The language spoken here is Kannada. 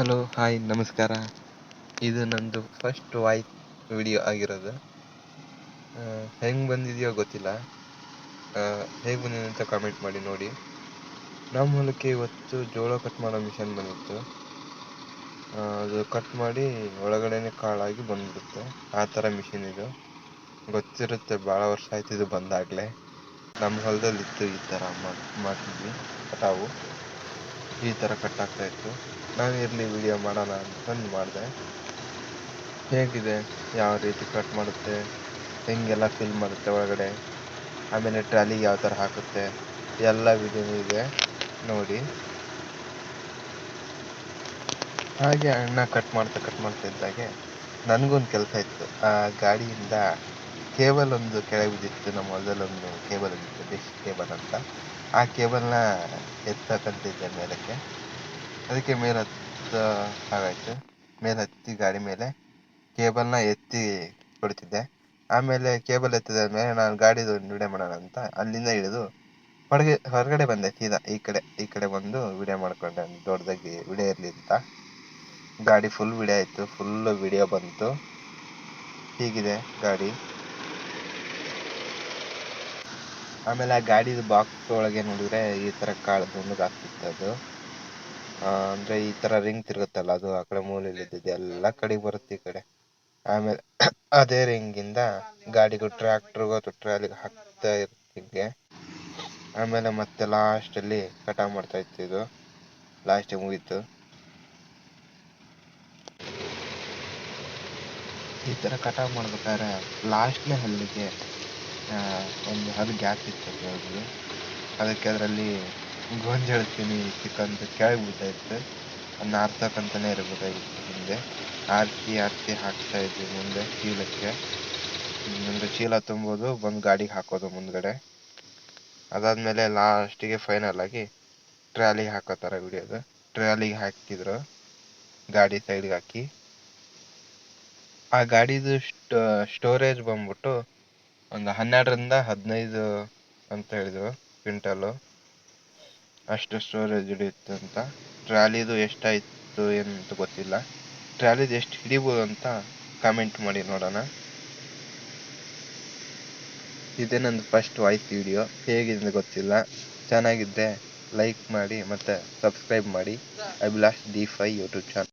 ಹಲೋ, ಹಾಯ್, ನಮಸ್ಕಾರ. ಇದು ನಂದು ಫಸ್ಟ್ ವಾಯ್ಸ್ ವಿಡಿಯೋ ಆಗಿರೋದು. ಹೆಂಗೆ ಬಂದಿದೆಯೋ ಗೊತ್ತಿಲ್ಲ. ಹೇಗೆ ಬಂದಿದೆ ಅಂತ ಕಾಮೆಂಟ್ ಮಾಡಿ ನೋಡಿ. ನಮ್ಮ ಹೊಲಕ್ಕೆ ಇವತ್ತು ಜೋಳ ಕಟ್ ಮಾಡೋ ಮಿಷನ್ ಬಂದಿತ್ತು. ಅದು ಕಟ್ ಮಾಡಿ ಒಳಗಡೆನೆ ಕಾಳಾಗಿ ಬಂದ್ಬಿಡುತ್ತೆ. ಆ ಥರ ಮಿಷಿನ್ ಇದು. ಗೊತ್ತಿರುತ್ತೆ, ಭಾಳ ವರ್ಷ ಆಯ್ತು ಇದು ಬಂದಾಗಲೇ. ನಮ್ಮ ಹೊಲದಲ್ಲಿ ಇತ್ತು ಈ ಥರ ಮಾಡ್- ಮಾಡ್ತಿದ್ವಿ ಕಟಾವು ಈ ಥರ ಕಟ್ ಆಗ್ತಾ ಇತ್ತು. ನಾನು ಇರಲಿ ವಿಡಿಯೋ ಮಾಡೋಣ ಅಂತಂದು ಮಾಡಿದೆ. ಹೇಗಿದೆ? ಯಾವ ರೀತಿ ಕಟ್ ಮಾಡುತ್ತೆ? ಹೆಂಗೆಲ್ಲ ಫಿಲ್ ಮಾಡುತ್ತೆ ಒಳಗಡೆ? ಆಮೇಲೆ ಟ್ರಾಲಿ ಯಾವ ಥರ ಹಾಕುತ್ತೆ? ಎಲ್ಲ ವಿಡಿಯೋ ಇದೆ ನೋಡಿ. ಹಾಗೆ ಅಣ್ಣ ಕಟ್ ಮಾಡ್ತಾ ಕಟ್ ಮಾಡ್ತಾ ಇದ್ದಾಗೆ, ನನಗೊಂದು ಕೆಲಸ ಇತ್ತು. ಆ ಗಾಡಿಯಿಂದ ಕೇಬಲ್ ಒಂದು ಕೆಳಗೆ ಬಿದ್ದಿತ್ತು ನಮ್ಮ ಹೊಲದಲ್ಲೊಂದು ಕೇಬಲ್ ಇದ್ದಿತ್ತು ಡಿಶ್ ಕೇಬಲ್ ಅಂತ. ಆ ಕೇಬಲ್ನ ಎತ್ತಕ್ಕಂತಿದ್ದೆ ಮೇಲಕ್ಕೆ. ಅದಕ್ಕೆ ಮೇಲೆ ಹತ್ತ ಹಾಗಾಯ್ತು. ಮೇಲೆ ಹತ್ತಿ ಗಾಡಿ ಮೇಲೆ ಕೇಬಲ್ನ ಎತ್ತಿ ಕೊಡ್ತಿದ್ದೆ ಆಮೇಲೆ ಕೇಬಲ್ ಎತ್ತಿದ ಮೇಲೆ ನಾನು ಗಾಡಿದು ವಿಡಿಯೋ ಮಾಡೋಣ ಅಂತ ಅಲ್ಲಿಂದ ಹಿಡಿದು ಹೊರಗೆ, ಹೊರಗಡೆ ಬಂದೆ, ಸೀದಾ ಈ ಕಡೆ ಈ ಕಡೆ ಬಂದು ವಿಡಿಯೋ ಮಾಡ್ಕೊಂಡೆ. ದೊಡ್ಡದಾಗಿ ವಿಡಿಯೋ ಇರಲಿ ಅಂತ. ಗಾಡಿ ಫುಲ್ ವಿಡಿಯೋ ಆಯಿತು ಫುಲ್ ವಿಡಿಯೋ ಬಂತು. ಹೀಗಿದೆ ಗಾಡಿ. ಆಮೇಲೆ ಆ ಗಾಡಿದು ಬಾಕ್ಸ್ ಒಳಗೆ ನೋಡಿದ್ರೆ ಈ ಥರ ಕಾಳು ದುಂಡಗೆ ಆಗ್ತಿತ್ತು ಅದು. ಅಂದ್ರೆ ಈ ತರ ರಿಂಗ್ ತಿರುಗುತ್ತಲ್ಲ, ಅದು ಆ ಕಡೆ ಮೂಲೆಯಲ್ಲಿ ಇದ್ದಿದ್ದು, ಎಲ್ಲ ಕಡೆಗೆ ಬರುತ್ತೆ ಈ ಕಡೆ. ಆಮೇಲೆ ಅದೇ ರಿಂಗಿಂದ ಗಾಡಿಗೂ ಟ್ರ್ಯಾಕ್ಟರ್ಗೂ ಅಥವಾ ಟ್ರಾಲಿಗೆ ಹಾಕ್ತಾ ಇರ್ತಿದ್ದೆ. ಆಮೇಲೆ ಮತ್ತೆ ಲಾಸ್ಟಲ್ಲಿ ಕಟಾವ್ ಮಾಡ್ತಾ ಇತ್ತು ಇದು. ಲಾಸ್ಟಿಗೆ ಮುಗೀತು ಈ ಥರ ಕಟಾವ್ ಮಾಡ್ಬೇಕಾದ್ರೆ ಲಾಸ್ಟ್ನೇ ಹಲ್ಲಿಗೆ ಒಂದು ಇತ್ತು ಅಂತ ಹೇಳ್ಬೋದು ಅದಕ್ಕೆ ಅದರಲ್ಲಿ ಗೊಂಜಾಳ ಹೇಳ್ತೀನಿ ಚಿಕ್ಕಂತ ಕೆಳಗೆ ಅದನ್ನ ಆರ್ಸಕ್ಕಂತಲೇ ಇರಬೇಕಾಗಿತ್ತು ಹಿಂದೆ ಆರಿಸಿ ಆರಿಸಿ ಹಾಕ್ತಾ ಇದ್ವಿ ಮುಂದೆ, ಚೀಲಕ್ಕೆ. ಮುಂದೆ ಚೀಲ ತುಂಬೋದು, ಬಂದು ಗಾಡಿಗೆ ಹಾಕೋದು ಮುಂದ್ಗಡೆ. ಅದಾದ್ಮೇಲೆ ಲಾಸ್ಟಿಗೆ ಫೈನಲ್ ಆಗಿ ಟ್ರಾಲಿಗೆ ಹಾಕೋ ಥರ ಬಿಡೋದು ಟ್ರಾಲಿಗೆ ಹಾಕಿದ್ರು. ಗಾಡಿ ಸೈಡ್ಗೆ ಹಾಕಿ. ಆ ಗಾಡಿದು ಸ್ಟೋರೇಜ್ ಬಂದ್ಬಿಟ್ಟು ಒಂದು ಹನ್ನೆರಡರಿಂದ ಹದಿನೈದು ಅಂತ ಹೇಳಿದ್ರು ಕ್ವಿಂಟಲು. ಅಷ್ಟು ಸ್ಟೋರೇಜ್ ಹಿಡಿಯುತ್ತೆ ಅಂತ. ಟ್ರಾಲಿದು ಎಷ್ಟಾಯಿತು ಏನು ಅಂತ ಗೊತ್ತಿಲ್ಲ. ಟ್ರಾಲಿದು ಎಷ್ಟು ಹಿಡಿಬೋದು ಅಂತ ಕಾಮೆಂಟ್ ಮಾಡಿ ನೋಡೋಣ. ಇದೇ ನಂದು ಫಸ್ಟ್ ವಾಯ್ಸ್ ವಿಡಿಯೋ ಹೇಗಿದೆ ಗೊತ್ತಿಲ್ಲ. ಚೆನ್ನಾಗಿದ್ದೆ ಲೈಕ್ ಮಾಡಿ ಮತ್ತು ಸಬ್ಸ್ಕ್ರೈಬ್ ಮಾಡಿ. I will last D fi YouTube channel